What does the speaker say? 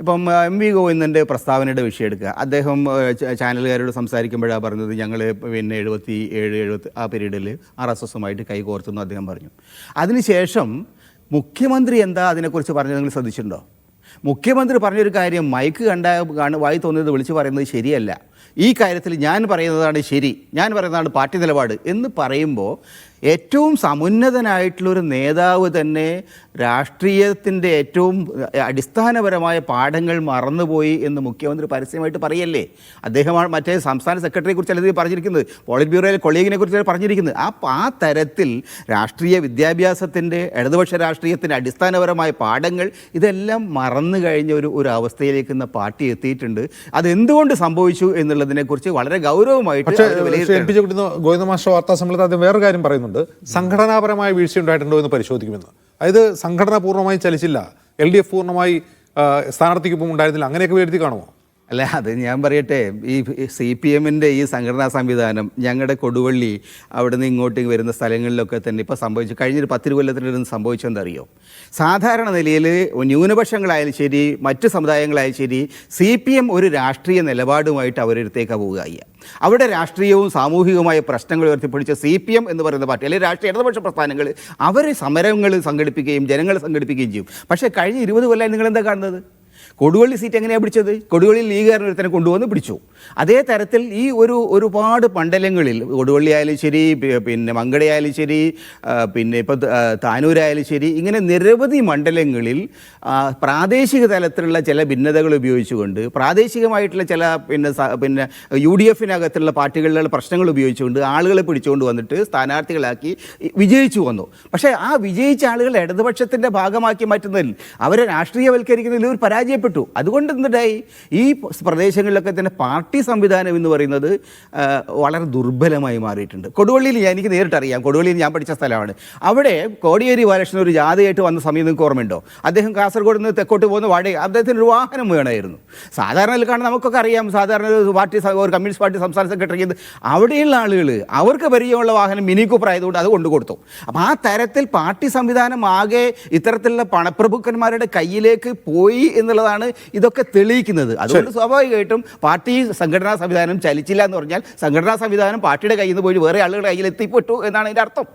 ഇപ്പം M V ഗോവിന്ദന്റെ പ്രസ്താവനയുടെ വിഷയം എടുക്കുക. അദ്ദേഹം ചാനലുകാരോട് സംസാരിക്കുമ്പോഴാണ് പറഞ്ഞത് ഞങ്ങൾ പിന്നെ എഴുപത്തി ഏഴ് എഴുപത്തി ആ പീരീഡിൽ ആർ എസ് എസുമായിട്ട് കൈകോർത്തെന്ന് അദ്ദേഹം പറഞ്ഞു. അതിനുശേഷം മുഖ്യമന്ത്രി എന്താ അതിനെക്കുറിച്ച് പറഞ്ഞത് നിങ്ങൾ ശ്രദ്ധിച്ചിട്ടുണ്ടോ? മുഖ്യമന്ത്രി പറഞ്ഞൊരു കാര്യം മൈക്ക് കണ്ട വായി തോന്നിയത് വിളിച്ചു പറയുന്നത് ശരിയല്ല. ഈ കാര്യത്തിൽ ഞാൻ പറയുന്നതാണ് ശരി. ഞാൻ പറയുന്നതാണ് പാർട്ടി നിലപാട് എന്ന് പറയുമ്പോൾ ഏറ്റവും സമുന്നതനായിട്ടുള്ളൊരു നേതാവ് തന്നെ രാഷ്ട്രീയത്തിന്റെ ഏറ്റവും അടിസ്ഥാനപരമായ പാഠങ്ങൾ മറന്നുപോയി എന്ന് മുഖ്യമന്ത്രി പരസ്യമായിട്ട് പറയല്ലേ? അദ്ദേഹമാണ് മറ്റേ സംസ്ഥാന സെക്രട്ടറിയെ കുറിച്ചല്ല ഇത് പറഞ്ഞിരിക്കുന്നത്? പോളിറ്റ് ബ്യൂറോയിലെ കൊളീഗിനെ കുറിച്ച് പറഞ്ഞിരിക്കുന്നത്? ആ ആ തരത്തിൽ രാഷ്ട്രീയ വിദ്യാഭ്യാസത്തിന്റെ ഇടതുപക്ഷ രാഷ്ട്രീയത്തിന്റെ അടിസ്ഥാനപരമായ പാഠങ്ങൾ ഇതെല്ലാം മറന്നു കഴിഞ്ഞ ഒരു ഒരു അവസ്ഥയിലേക്ക് ഇന്ന് പാർട്ടി എത്തിയിട്ടുണ്ട്. അതെന്തുകൊണ്ട് സംഭവിച്ചു എന്നുള്ളതിനെക്കുറിച്ച് വളരെ ഗൗരവമായിട്ട് ഗോവിന്ദമാഷ ഗോവിന്ദ മാസ്റ്റർ വാർത്താ സമ്മേളനത്തിൽ അദ്ദേഹം വേറൊരു കാര്യം പറയുന്നുണ്ട്. സംഘടനാപരമായ വീഴ്ച ഉണ്ടായിട്ടുണ്ടോ എന്ന് പരിശോധിക്കുമെന്ന്. അതായത് സംഘടന പൂർണമായി ചലിച്ചില്ല. എൽ ഡി എഫ് പൂർണമായി സ്ഥാനാർത്ഥിക്കൊപ്പം ഉണ്ടായിരുന്നില്ല. അങ്ങനെയൊക്കെ വിലയിരുത്തി കാണുമോ? അല്ല അത് ഞാൻ പറയട്ടെ. ഈ സി പി എമ്മിന്റെ ഈ സംഘടനാ സംവിധാനം ഞങ്ങളുടെ കൊടുവള്ളി അവിടെ നിന്ന് ഇങ്ങോട്ട് വരുന്ന സ്ഥലങ്ങളിലൊക്കെ തന്നെ ഇപ്പോൾ സംഭവിച്ചു. കഴിഞ്ഞൊരു പത്തിരു കൊല്ലത്തിനിടയിൽ സംഭവിച്ചെന്നറിയോ സാധാരണ നിലയിൽ ന്യൂനപക്ഷങ്ങളായാലും ശരി മറ്റ് സമുദായങ്ങളായാലും ശരി സി പി എം ഒരു രാഷ്ട്രീയ നിലപാടുമായിട്ട് അവരടുത്തേക്കാണ് പോവുക അവിടെ രാഷ്ട്രീയവും സാമൂഹികവുമായ പ്രശ്നങ്ങൾ ഉയർത്തിപ്പിടിച്ച സി പി എം എന്ന് പറയുന്ന പാർട്ടി അല്ലെങ്കിൽ രാഷ്ട്രീയ ഇടതുപക്ഷ പ്രസ്ഥാനങ്ങൾ അവർ സമരങ്ങൾ സംഘടിപ്പിക്കുകയും ജനങ്ങളെ സംഘടിപ്പിക്കുകയും ചെയ്യും. പക്ഷേ കഴിഞ്ഞ ഇരുപത് കൊല്ലമായി നിങ്ങൾ എന്താ കാണുന്നത്? കൊടുവള്ളി സീറ്റ് എങ്ങനെയാണ് പിടിച്ചത്? കൊടുവള്ളി ലീഗുകാരൻ ഒരുത്തനെ കൊണ്ടുവന്ന് പിടിച്ചു. അതേ തരത്തിൽ ഈ ഒരു ഒരുപാട് മണ്ഡലങ്ങളിൽ കൊടുവള്ളി ആയാലും ശരി പിന്നെ മങ്കടയായാലും ശരി പിന്നെ ഇപ്പോൾ താനൂരായാലും ശരി ഇങ്ങനെ നിരവധി മണ്ഡലങ്ങളിൽ പ്രാദേശിക തലത്തിലുള്ള ചില ഭിന്നതകൾ ഉപയോഗിച്ചുകൊണ്ട് പ്രാദേശികമായിട്ടുള്ള ചില പിന്നെ പിന്നെ യു ഡി എഫിനകത്തുള്ള പാർട്ടികളിലുള്ള പ്രശ്നങ്ങൾ ഉപയോഗിച്ചുകൊണ്ട് ആളുകളെ പിടിച്ചുകൊണ്ട് വന്നിട്ട് സ്ഥാനാർത്ഥികളാക്കി വിജയിച്ചു വന്നു. പക്ഷേ ആ വിജയിച്ച ആളുകൾ ഇടതുപക്ഷത്തിന്റെ ഭാഗമാക്കി മാറ്റുന്നതിൽ അവരെ രാഷ്ട്രീയവൽക്കരിക്കുന്നതിൽ ഒരു പരാജയപ്പെട്ടു. അതുകൊണ്ട് എന്തുണ്ടായി? ഈ പ്രദേശങ്ങളിലൊക്കെ തന്നെ പാർട്ടി സംവിധാനം എന്ന് പറയുന്നത് വളരെ ദുർബലമായി മാറിയിട്ടുണ്ട്. കൊടുവള്ളിയിൽ ഞാൻ എനിക്ക് നേരിട്ടറിയാം കൊടുവള്ളിയിൽ ഞാൻ പഠിച്ച സ്ഥലമാണ്. അവിടെ കോടിയേരി ബാലകൃഷ്ണൻ ഒരു ജാഥയായിട്ട് വന്ന സമയം നിങ്ങൾക്ക് ഓർമ്മയുണ്ടോ? അദ്ദേഹം കാസർഗോഡ് നിന്ന് തെക്കോട്ട് പോകുന്ന വാടക അദ്ദേഹത്തിന് ഒരു വാഹനം വേണമായിരുന്നു. സാധാരണ കാണാൻ നമുക്കൊക്കെ അറിയാം. സാധാരണ ഒരു പാർട്ടി ഒരു കമ്മ്യൂണിസ്റ്റ് പാർട്ടി സംസ്ഥാന സെക്രട്ടറി അവിടെയുള്ള ആളുകൾ അവർക്ക് പരിചയമുള്ള വാഹനം മിനി കൂപ്പർ ആയതുകൊണ്ട് അത് കൊണ്ടു കൊടുത്തു. അപ്പോൾ ആ തരത്തിൽ പാർട്ടി സംവിധാനം ആകെ ഇത്തരത്തിലുള്ള പണപ്രഭുക്കന്മാരുടെ കയ്യിലേക്ക് പോയി എന്നുള്ളതാണ് ഇതൊക്കെ തെളിയിക്കുന്നത്. അതുകൊണ്ട് സ്വാഭാവികമായിട്ടും പാർട്ടി സംഘടനാ സംവിധാനം ചലിച്ചില്ല എന്ന് പറഞ്ഞാൽ സംഘടനാ സംവിധാനം പാർട്ടിയുടെ കയ്യിൽ നിന്ന് പോയി വേറെ ആളുകളുടെ കയ്യിൽ എത്തിപ്പെട്ടു എന്നാണ് അതിന്റെ അർത്ഥം.